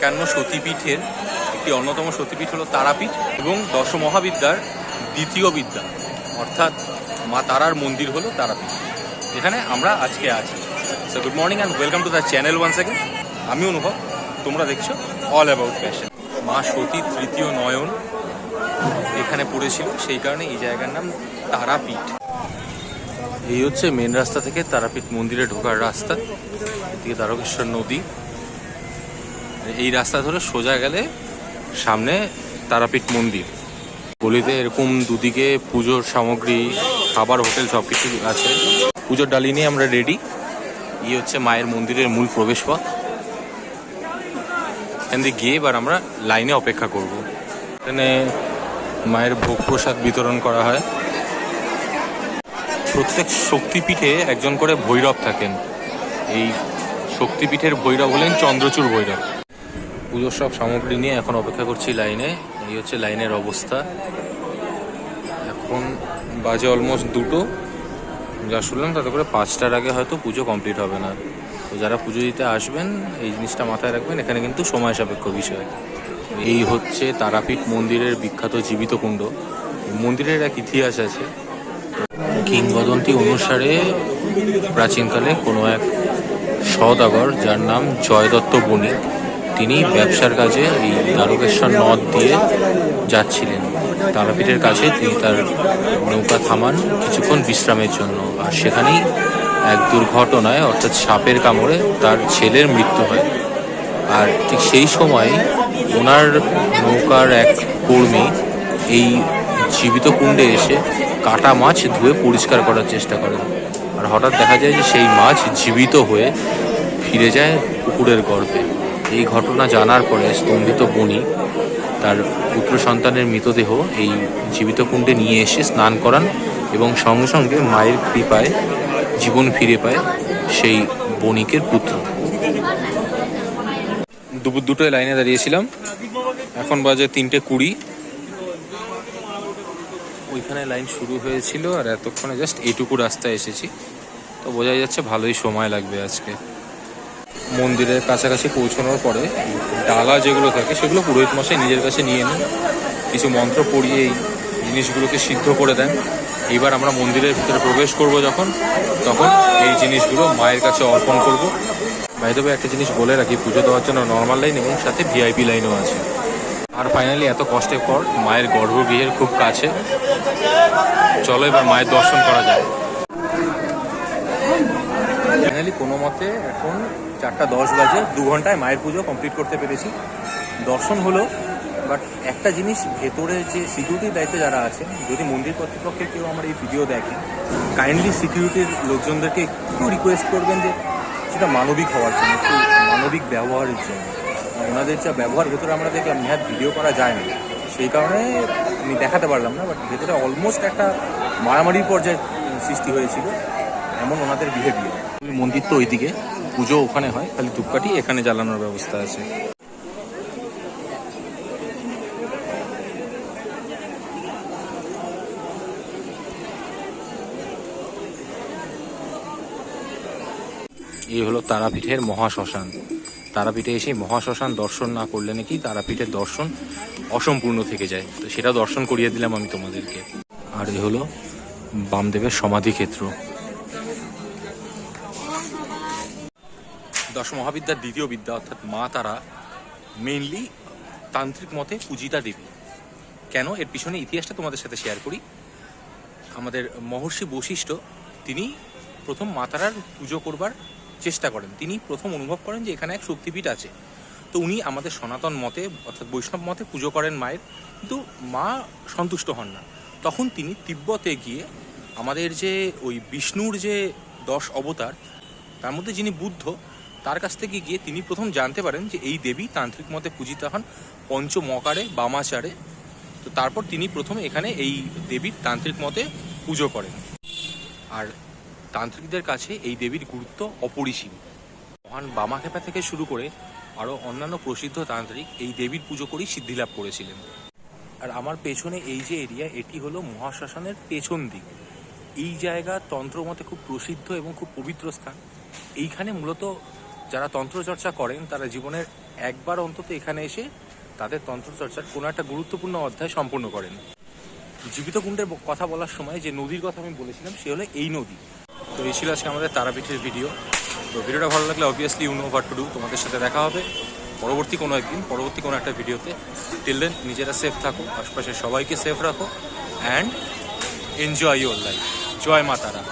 একান্ন সতীপীঠের একটি অন্যতম সতীপীঠ হলো তারাপীঠ এবং দশ মহাবিদ্যার দ্বিতীয় বিদ্যা, অর্থাৎ মা তারার মন্দির হলো তারাপীঠ। যেখানে আমরা আজকে আছি। So good morning and welcome to the channel one second আমি অনুভব, তোমরা দেখছ অল অ্যাবাউট ফ্যাশন মা সতী তৃতীয় নয়ন এখানে পড়েছিল, সেই কারণে এই জায়গার নাম তারাপীঠ। এই হচ্ছে মেন রাস্তা থেকে তারাপীঠ মন্দিরে ঢোকার রাস্তা, এদিকে তারকেশ্বর নদী। এই রাস্তা ধরে সোজা গেলে সামনে তারাপীঠ মন্দির। গলিতে এরকম দুদিকে পুজোর সামগ্রী, খাবার, হোটেল সব কিছু আছে। পুজোর ডালি নিয়ে আমরা রেডি এই হচ্ছে মায়ের মন্দিরের মূল প্রবেশ পথ এখান দিয়ে গিয়ে এবার আমরা লাইনে অপেক্ষা করব। এখানে মায়ের ভোগ প্রসাদ বিতরণ করা হয়। প্রত্যেক শক্তিপীঠে একজন করে ভৈরব থাকেন। এই শক্তিপীঠের ভৈরব হলেন চন্দ্রচূড় ভৈরব। পুজোর সব সামগ্রী নিয়ে এখন অপেক্ষা করছি লাইনে। এই হচ্ছে লাইনের অবস্থা। এখন বাজে অলমোস্ট দুটো। যা শুনলাম, তাতে করে পাঁচটার আগে হয়তো পুজো কমপ্লিট হবে না। তো যারা পুজো দিতে আসবেন, এই জিনিসটা মাথায় রাখবেন, এখানে কিন্তু সময় সাপেক্ষ বিষয়। এই হচ্ছে তারাপীঠ মন্দিরের বিখ্যাত জীবিত কুণ্ড। মন্দিরের এক ইতিহাস আছে। কিংবদন্তি অনুসারে প্রাচীনকালে কোনো এক সদাগর যার নাম জয়দত্ত বণিক তিনি ব্যবসার কাজে এই তারকেশ্বর নদ দিয়ে যাচ্ছিলেন। তারাপীঠের কাছে তিনি তার নৌকা থামান কিছুক্ষণ বিশ্রামের জন্য। আর সেখানেই এক দুর্ঘটনায়, অর্থাৎ সাপের কামড়ে তার ছেলের মৃত্যু হয়। আর ঠিক সেই সময় ওনার নৌকার এক কর্মী এই জীবিত কুণ্ডে এসে কাটা মাছ ধুয়ে পরিষ্কার করার চেষ্টা করেন। আর হঠাৎ দেখা যায় যে সেই মাছ জীবিত হয়ে ফিরে যায় পুকুরের গর্ভে। এই ঘটনা জানার পরে স্তম্ভিত বনি তার পুত্র সন্তানের মৃতদেহ এই জীবিত কুণ্ডে নিয়ে এসে স্নান করান এবং সঙ্গে সঙ্গে মায়ের কৃপায় জীবন ফিরে পায় সেই বণিকের পুত্র। দুপুর দুটোয় লাইনে দাঁড়িয়েছিলাম। এখন বাজে তিনটে কুড়ি। ওইখানে লাইন শুরু হয়েছিল আর এতক্ষণে জাস্ট এইটুকু রাস্তায় এসেছি। তো বোঝাই যাচ্ছে ভালোই সময় লাগবে আজকে। মন্দিরের কাছাকাছি পৌঁছানোর পরে ডালা যেগুলো থাকে সেগুলো পুরোহিত মশাই নিজের কাছে নিয়ে নেন। কিছু মন্ত্র পড়িয়ে এই জিনিসগুলোকে সিদ্ধ করে দেন। এইবার আমরা মন্দিরের ভিতরে প্রবেশ করব যখন, তখন এই জিনিসগুলো মায়ের কাছে অর্পণ করব। বাইদেবে একটা জিনিস বলে রাখি, পুজো দেওয়ার জন্য নর্মাল লাইন এবং সাথে ভিআইপি লাইনও আছে। আর ফাইনালি এত কষ্টের পর মায়ের গর্ভগৃহের খুব কাছে। চলো এবার মায়ের দর্শন করা যায় ফাইনালি কোনো মতে এখন চারটা দশ বাজে, দু ঘন্টায় মায়ের পুজো কমপ্লিট করতে পেরেছি। দর্শন হলো বাট একটা জিনিস ভেতরে যে সিকিউরিটির দায়িত্বে যারা আছে যদি মন্দির কর্তৃপক্ষের কেউ আমার এই ভিডিও দেখে কাইন্ডলি সিকিউরিটির লোকজনদেরকে একটু রিকোয়েস্ট করবেন যে সেটা মানবিক হওয়ার জন্য, একটু মানবিক ব্যবহারের জন্য। ওনাদের যা ব্যবহার ভেতরে আমরা দেখলাম, নিহাত ভিডিও করা যায় না। সেই কারণে আমি দেখাতে পারলাম না বাট ভেতরে অলমোস্ট একটা মারামারির পর্যায়ে সৃষ্টি হয়েছিল। এমন ওনাদের বিহেভিয়ার মন্দির তো ওইদিকে, পুজো ওখানে হয়, খালি ধূপকাঠি, এখানে জ্বালানোর ব্যবস্থা আছে। এই হলো তারাপীঠের মহাশ্মশান। তারাপীঠে এসে মহাশ্মশান দর্শন না করলে নাকি তারাপীঠের দর্শন অসম্পূর্ণ থেকে যায়। তো সেটা দর্শন করিয়ে দিলাম আমি তোমাদেরকে। আর এ হলো বামদেবের সমাধি দশ মহাবিদ্যার দ্বিতীয় বিদ্যা, অর্থাৎ মা তারা মেইনলি তান্ত্রিক মতে পূজিতা দেবী। কেন? এর পিছনে ইতিহাসটা তোমাদের সাথে শেয়ার করি। আমাদের মহর্ষি বশিষ্ঠ, তিনি প্রথম মা তারার পুজো করবার চেষ্টা করেন। তিনি প্রথম অনুভব করেন যে এখানে এক শক্তিপীঠ আছে। তো উনি আমাদের সনাতন মতে, অর্থাৎ বৈষ্ণব মতে পুজো করেন মায়ের, কিন্তু মা সন্তুষ্ট হন না। তখন তিনি তিব্বতে গিয়ে আমাদের যে ওই বিষ্ণুর যে দশ অবতার, তার মধ্যে যিনি বুদ্ধ তার কাছ থেকে গিয়ে তিনি প্রথম জানতে পারেন যে এই দেবী তান্ত্রিক মতে পূজিতা হন পঞ্চমকারে, বামাচারে। তো তারপর তিনি প্রথম এখানে এই দেবীর তান্ত্রিক মতে পুজো করেন। আর তান্ত্রিকদের কাছে এই দেবীর গুরুত্ব অপরিসীম। মহান বামাখেপা থেকে শুরু করে আরও অন্যান্য প্রসিদ্ধ তান্ত্রিক এই দেবীর পুজো করেই সিদ্ধিলাভ করেছিলেন। আর আমার পেছনে এই যে এরিয়া, এটি হলো মহাশ্মশানের পেছন দিক। এই জায়গা তন্ত্রমতে খুব প্রসিদ্ধ এবং খুব পবিত্র স্থান। এইখানে মূলত যারা তন্ত্রচর্চা করেন, তারা জীবনের একবার অন্তত এখানে এসে তাদের তন্ত্রচর্চার কোনো একটা গুরুত্বপূর্ণ অধ্যায় সম্পূর্ণ করেন। জীবিত কুণ্ডের কথা বলার সময় যে নদীর কথা আমি বলেছিলাম, সে হলো এই নদী। তো এই ছিল আজকে আমাদের তারাপীঠের ভিডিও। তো ভিডিওটা ভালো লাগলে obviously you know no to do তোমাদের সাথে দেখা হবে পরবর্তী কোনো একদিন, পরবর্তী কোনো একটা ভিডিওতে। টিল দেন নিজেরা সেফ থাকো, আশপাশের সবাইকে সেফ রাখো অ্যান্ড এনজয় ইউর লাইফ জয় মা তারা।